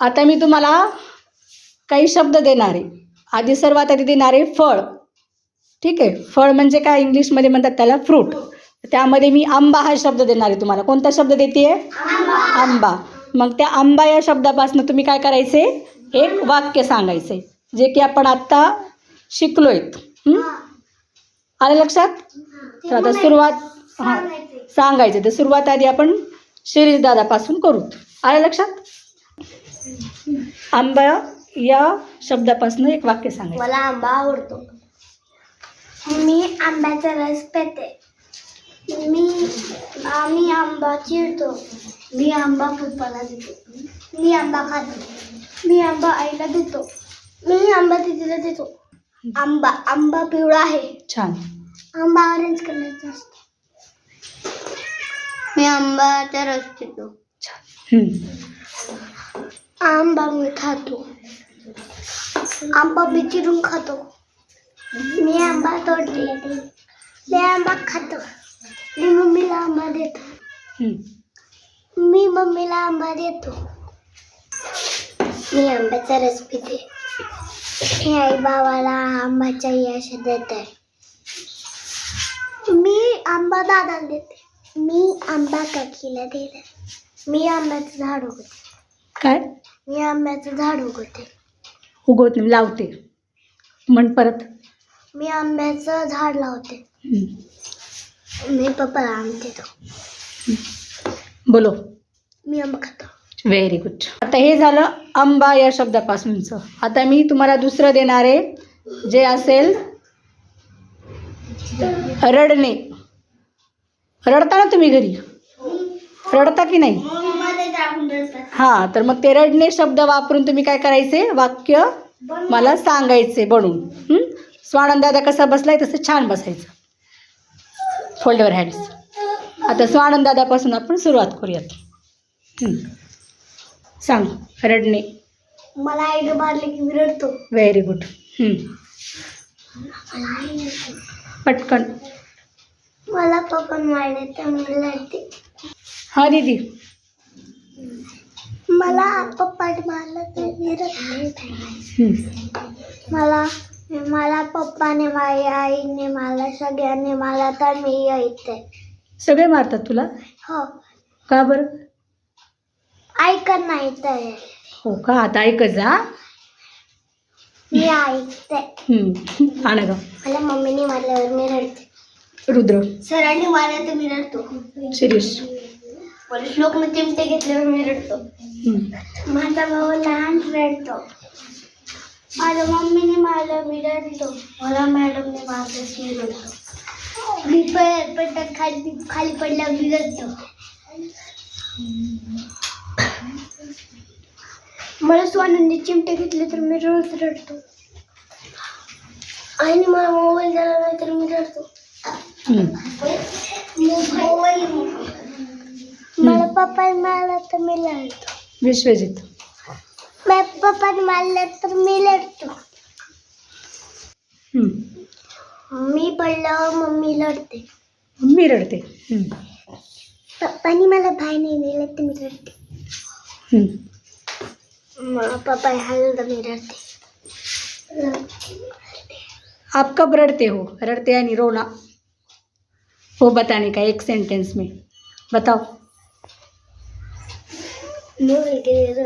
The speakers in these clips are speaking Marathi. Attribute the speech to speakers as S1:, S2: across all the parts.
S1: आता मी तुम्हाला काही शब्द देणार आहे. आधी सर्वात आधी देणार आहे फळ. ठीक आहे? फळ म्हणजे काय? इंग्लिशमध्ये म्हणतात त्याला फ्रूट त्यामध्ये मी आंबा हा शब्द देणार आहे तुम्हाला. कोणता शब्द देते आहे आंबा. मग त्या आंबा या शब्दापासून तुम्ही काय करायचे? एक वाक्य सांगायचे. जे की आपण आत्ता शिकलोयत आहेत आलं लक्षात? तर आता सुरुवात हां. सांगायचं तर सुरुवात आधी आपण शिरीष दादापासून करू आलं लक्षात? आंबा या शब्दापासून एक वाक्य सांगायचं.
S2: मला आंबा आवडतो. मी आंब्याचा रस पेते. मी आम्ही आंबा चिरतो. मी आंबा पप्पाला देतो. मी आंबा खातो. मी आंबा आईला देतो. मी आंबा दिदीला देतो. आंबा आंबा पिवळा आहे.
S1: छान.
S2: आंबा ऑरेंज कलरचा असतो. मी आंबाचा रस पितो.
S1: छान.
S2: आंबा मी खातो. आंबा मी चिरून खातो. मी आंबा तोडते. मी आंबा खातो. मी मम्मीला आंबा देतो. मी मम्मीला आंबा देतो. मी आंब्याचा रस पिते. मी आई बाबाला आंबाच्या यश देते. मी आंबा दादाला देते. मी आंबा काकीला देते. मी आंब्याचं झाड उगवते.
S1: काय?
S2: मी आंब्याचं झाड उगवते.
S1: उगवत नाही लावते. म्हण परत.
S2: मी आंब्याचं झाड लावते.
S1: हं.
S2: मी पप्पाला आंबे देतो.
S1: बोलो.
S2: मी आंबा खातो.
S1: व्हेरी गुड आता हे झालं आंबा या शब्दापासूनचं. आता मी तुम्हाला दुसरं देणार आहे जे असेल रडणे. रडता ना तुम्ही घरी? रडता की नाही? हां तर मग ते रडणे शब्द वापरून तुम्ही काय करायचे? वाक्य मला सांगायचे बनवून. हं? स्वानंद दादा कसा बसलाय तसं छान बसायचं. फोल्डवर हँड्स आता स्वानंद दादापासून आपण सुरुवात करूयात. सांग रडणे.
S2: मला आईनं मारले की मी रडतो
S1: व्हेरी गुड पटकन.
S2: मला पप्पा मारले रडते.
S1: हां दीदी.
S2: मला पप्पाने मारलं तर मी रडते. मला मला पप्पाने माझ्या आईने मला सगळ्यांनी मला तर मी येते.
S1: सगळे मारतात तुला?
S2: हो.
S1: का बरं?
S2: ऐकत नाही तर
S1: हो का? आता ऐकत जा.
S2: मी ऐकते.
S1: आण ग.
S2: मला मम्मीने मारल्यावर मी रडते.
S1: रुद्र.
S2: सरांनी मारलं तर मी रडतो.
S1: शिरीष
S2: पोलीस लोकनं चिमटे घेतल्यावर मी रडतो. माझा भाऊ लहान रडतो. माझ्या मम्मीने मारलं मी रडतो मला मॅडमने मारलं की रडतो मी प- पटक खाली खाली पडल्यावर मी रडतो मला स्वानंदी चिमटे घेतले तर मी रोज रडतो. आईने मला मोबाईल दिला नाही तर मी रडतो. मोबाईल मला पप्पाने मारलं तर मी रडतो
S1: विश्वजित।
S2: माझ्या पप्पाने मारलं तर मी रडतो
S1: हं.
S2: मी पडल्यावर मम्मी लढते
S1: मी रडते हं.
S2: पप्पानी मला बाहेर नाही नेलं तर मी रडते
S1: हं.
S2: मग पप्पा हल्लं तर मी रडते
S1: आप कब रड़ते हो? रड़ते यानी रोना। वो बताने का एक सेंटेंस में। बताओ।
S2: मोबाईल के लिए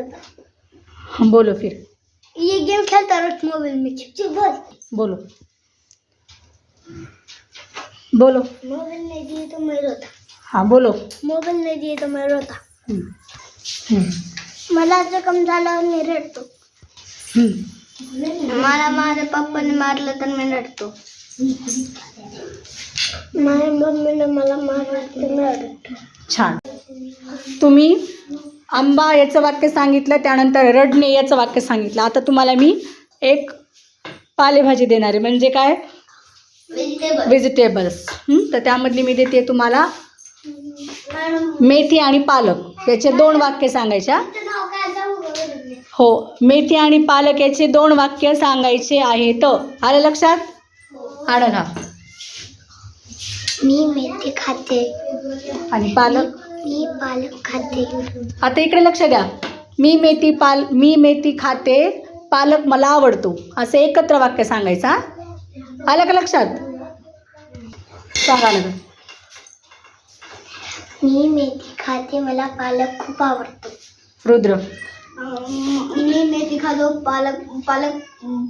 S1: हम बोलो फिर
S2: ये गेम खेलता रोज मोबाइल में चुप चुप बोल
S1: बोलो बोलो
S2: मोबाइल नहीं दिए तो मैं रोता
S1: हाँ बोलो
S2: मोबाईल नाही दिए तो मैं रोता. मला जखम झाल्यावर मी रडतो. मला माझ्या पप्पाने मारलं तर मी रडतो माझ्या मम्मीने मला मारलं तर मी रडतो
S1: छान. तुम्ही आंबा याचं वाक्य सांगितलं त्यानंतर रडणे याचं वाक्य सांगितलं. आता तुम्हाला मी एक पालेभाजी देणार आहे. म्हणजे काय? व्हेजिटेबल्स तर त्यामधली मी देते तुम्हाला मेथी आणि पालक. याचे दोन वाक्य सांगायच्या हो? मेथी आणि पालक याचे दोन वाक्य सांगायचे आहेत. आलं लक्षात? आलं का
S2: मी मेथी खाते.
S1: आणि पालक?
S2: मी पालक खाते.
S1: आता इकडे लक्ष द्या. मी मेथी पाल मी मेथी खाते. पालक मला आवडतो. असं एकत्र वाक्य सांगायचं हा? आलं का लक्षात? सांगा ना.
S2: मी मेथी खाते. मला पालक खूप आवडतो.
S1: रुद्र.
S2: मी मेथी खातो. पालक पालक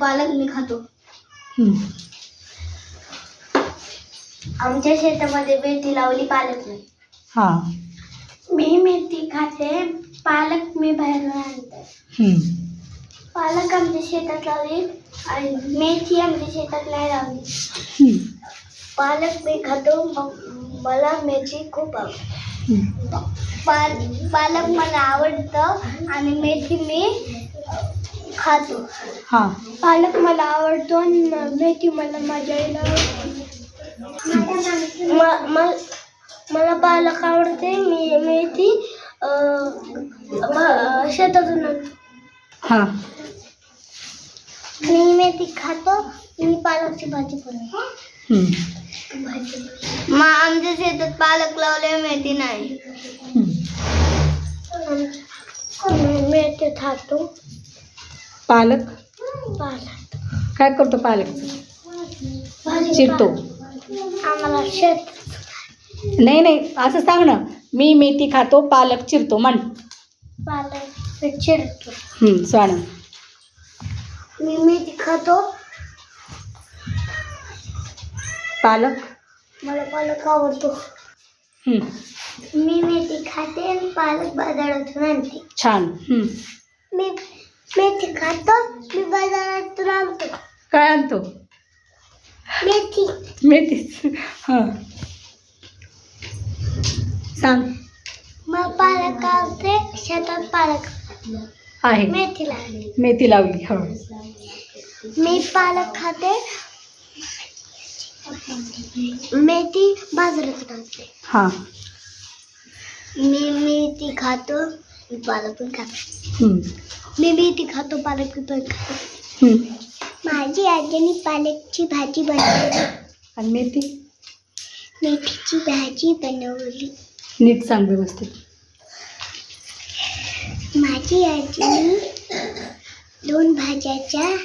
S2: पालक मी खातो.
S1: हं.
S2: आमच्या शेतामध्ये मेथी लावली पालक नाही.
S1: हां.
S2: मी मेथी खाते पालक मी बाहेर आणते. पालक आमच्या शेतात लावली आणि मेथी आमच्या शेतात नाही लावली. पालक मी खातो मग मला मेथी खूप आवडते. पाल पालक मला आवडतं आणि मेथी मी खातो.
S1: हां.
S2: पालक मला आवडतो आणि मेथी मला माझ्या आईला आवडते. मल- मला पालक आवडते मी मेथी शेतातून.
S1: हां.
S2: मी मेथी खातो मी पालकची भाजी
S1: हं.
S2: मग आमच्या शेतात पालक लावले मेथी नाही. मेथी खातो.
S1: पालक?
S2: पालक.
S1: काय करतो पालकचं चिरतो.
S2: आम्हाला शेत.
S1: नाही नाही असं सांग ना. मी मेथी खातो पालक चिरतो म्हण.
S2: पालक चिरतो.
S1: स्वाना
S2: मी मेथी खातो.
S1: पालक?
S2: मला पालक आवडतो. मी मेथी खाते आणि पालक बाजारातून आणते.
S1: छान.
S2: मी मेथी खातो मी बाजारातून आणतो.
S1: काय आणतो? मेथीच. हां. सांग.
S2: मग पालक आवडते शेतात पालक.
S1: आहे.
S2: मेथी लागली
S1: मेथी लावली हो.
S2: मी पालक खाते. मेथी बाजारातून आणते.
S1: हां.
S2: मी मेथी खातो पालक पण खातो.
S1: हं.
S2: मी मेथी खातो पालक पण खातो.
S1: हं.
S2: माझी आजीने पालकची भाजी बनवली.
S1: आणि मेथी?
S2: मेथीची भाजी बनवली.
S1: नीट सांग व्यवस्थित.
S2: माझी आजीने दोन भाज्याच्या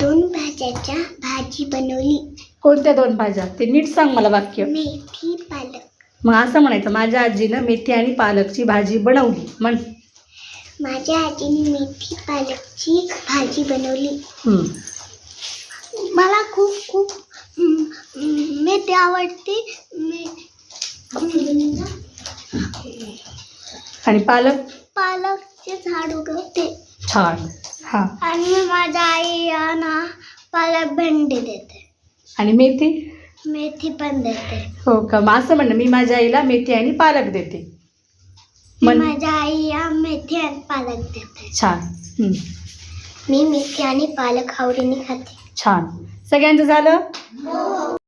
S2: दोन भाज्याच्या भाजी बनवली.
S1: कोणत्या दोन भाज्या? ते नीट सांग मला वाक्य.
S2: मेथी पालक.
S1: मग असं म्हणायचं माझ्या आजीनं मेथी आणि पालकची भाजी बनवली. म्हण.
S2: माझ्या आजीने मेथी पालकची भाजी बनवली. मला खूप खूप मेथी आवडते. मे
S1: आणि पालक?
S2: पालकचे झाड उगवते.
S1: छान. हां.
S2: आणि माझ्या आईला पालक भेंडी देते.
S1: आणि मेथी?
S2: मेथी पण देते.
S1: हो का? मग असं म्हण मी माझ्या आईला मेथी आणि पालक देते.
S2: मी
S1: म्हण
S2: माझ्या आईला मेथी आणि पालक देते.
S1: छान. हं.
S2: मी मेथी आणि पालक आवडीने खाते.
S1: छान. सगळ्यांचं झालं?
S2: हो.